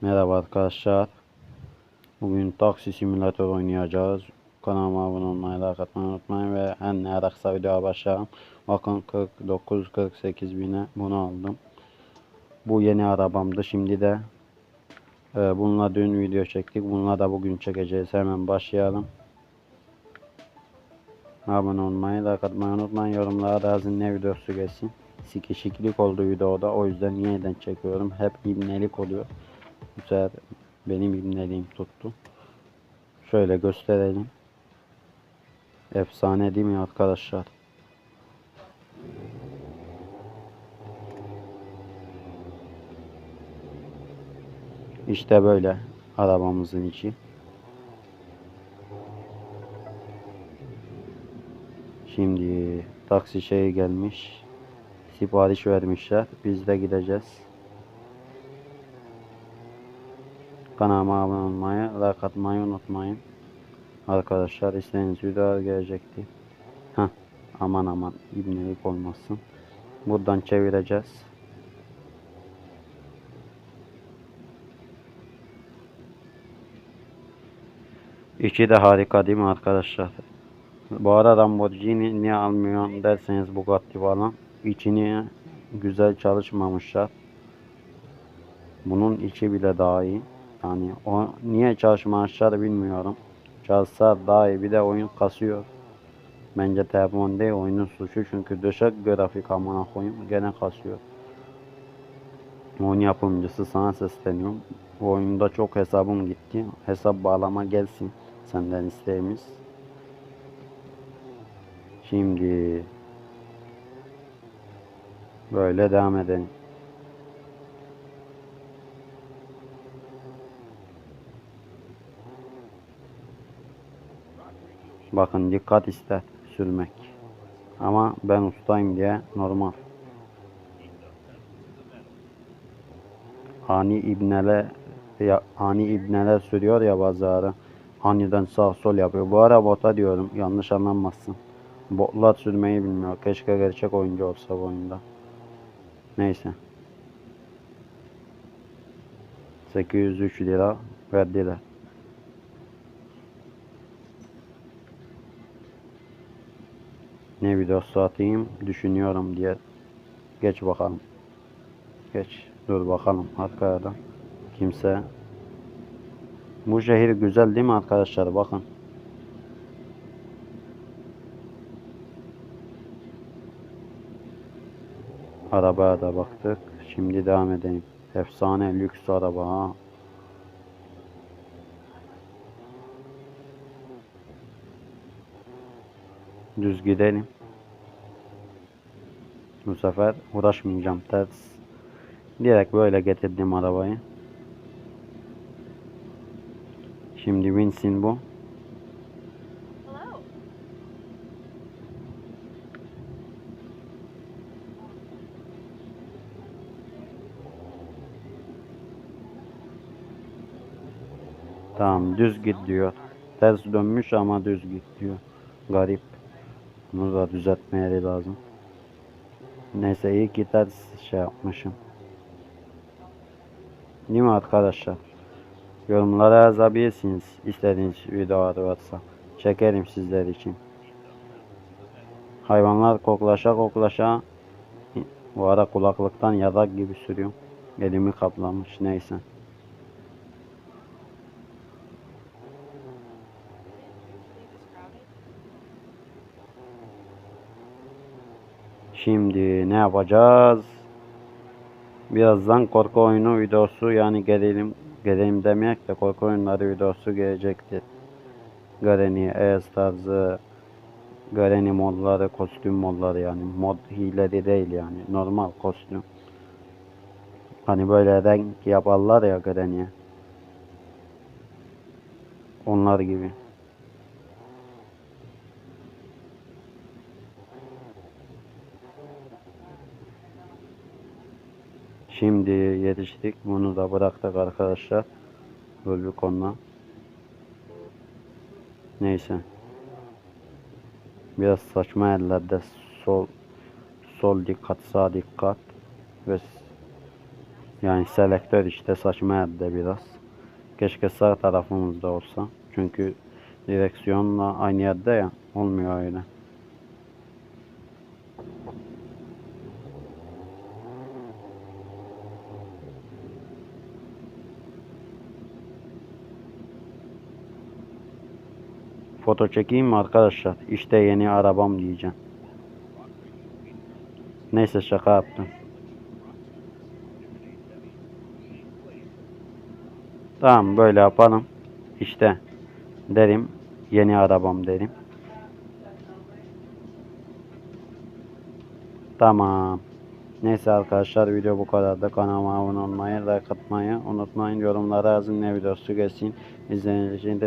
Merhaba arkadaşlar. Bugün taksi simülatör oynayacağız. Kanalıma abone olmayı, like atmayı unutmayın ve en ne kısa videoya başlayalım. Bakın 49-48 bine bunu aldım. Bu yeni arabamdı. Şimdi de e, bununla dün video çektik. Bununla da bugün çekeceğiz. Hemen başlayalım. Abone olmayı, like atmayı unutmayın. Yorumlara da yazın ne videosu gelsin. Sikişiklik oldu videoda. O yüzden yeniden çekiyorum. Hep ibnelik oluyor. Sefer benim ibneliğim tuttu. Şöyle gösterelim. Efsane değil mi arkadaşlar? İşte böyle arabamızın içi. Şimdi taksi şey gelmiş. Sipariş vermişler. Biz de gideceğiz. Kanalıma abone olmayı, like atmayı unutmayın. Arkadaşlar istediğiniz videolar gelecekti. Heh, aman aman ibnelik olmasın. Buradan çevireceğiz. İçi de harika değil mi arkadaşlar? Bu arada Lamborghini niye almıyorsun derseniz Bugatti falan. İçini güzel çalışmamışlar. Bunun içi bile daha iyi. Yani o niye çalışmamışlar bilmiyorum. Çalışsa daha iyi. Bir de oyun kasıyor. Bence telefon değil oyunun suçu çünkü düşük grafik amına koyayım gene kasıyor. Oyun yapımcısı sana sesleniyorum. Bu oyunda çok hesabım gitti. Hesap bağlama gelsin senden isteğimiz. Şimdi böyle devam edelim. Bakın dikkat ister sürmek. Ama ben ustayım diye normal. Ani ibnele ya, ani ibneler sürüyor ya bazıları. Aniden sağ sol yapıyor. Bu ara bota diyorum. Yanlış anlanmasın. Botlar sürmeyi bilmiyor. Keşke gerçek oyuncu olsa bu oyunda. Neyse. 803 lira verdiler. Ne videosu atayım düşünüyorum diye. Geç bakalım. Geç. Dur bakalım arkaya da. Kimse. Bu şehir güzel değil mi arkadaşlar? Bakın. Arabaya da baktık. Şimdi devam edelim. Efsane lüks araba ha. Düz gidelim. Bu sefer uğraşmayacağım ters. Direkt böyle getirdim arabayı. Şimdi binsin bu. Tamam düz git diyor. Ters dönmüş ama düz git diyor. Garip. Bunu da düzeltmeye lazım. Neyse iyi ki şey yapmışım. Değil mi arkadaşlar? Yorumlara yazabilirsiniz. istediğiniz videolar varsa. Çekerim sizler için. Hayvanlar koklaşa koklaşa bu ara kulaklıktan yadak gibi sürüyorum. Elimi kaplamış neyse. Şimdi ne yapacağız? Birazdan korku oyunu videosu yani gelelim gelelim demeyek de korku oyunları videosu gelecektir. Granny, Ace tarzı Granny modları, kostüm modları yani mod hileli değil yani normal kostüm. Hani böyle renk yaparlar ya Granny'e. Onlar gibi. Şimdi yetiştik. Bunu da bıraktık arkadaşlar. Bir konuda. Neyse. Biraz saçma yerlerde sol sol dikkat sağ dikkat ve Yani selektör işte saçma yerde biraz. Keşke sağ tarafımızda olsa. Çünkü direksiyonla aynı yerde ya. Olmuyor öyle. Foto çekeyim mi arkadaşlar? İşte yeni arabam diyeceğim. Neyse şaka yaptım. Tamam böyle yapalım. İşte derim yeni arabam derim. Tamam. Neyse arkadaşlar video bu kadar da kanalıma abone olmayı, like atmayı unutmayın. Yorumlara yazın ne videosu gelsin. İzlediğiniz için teşekkür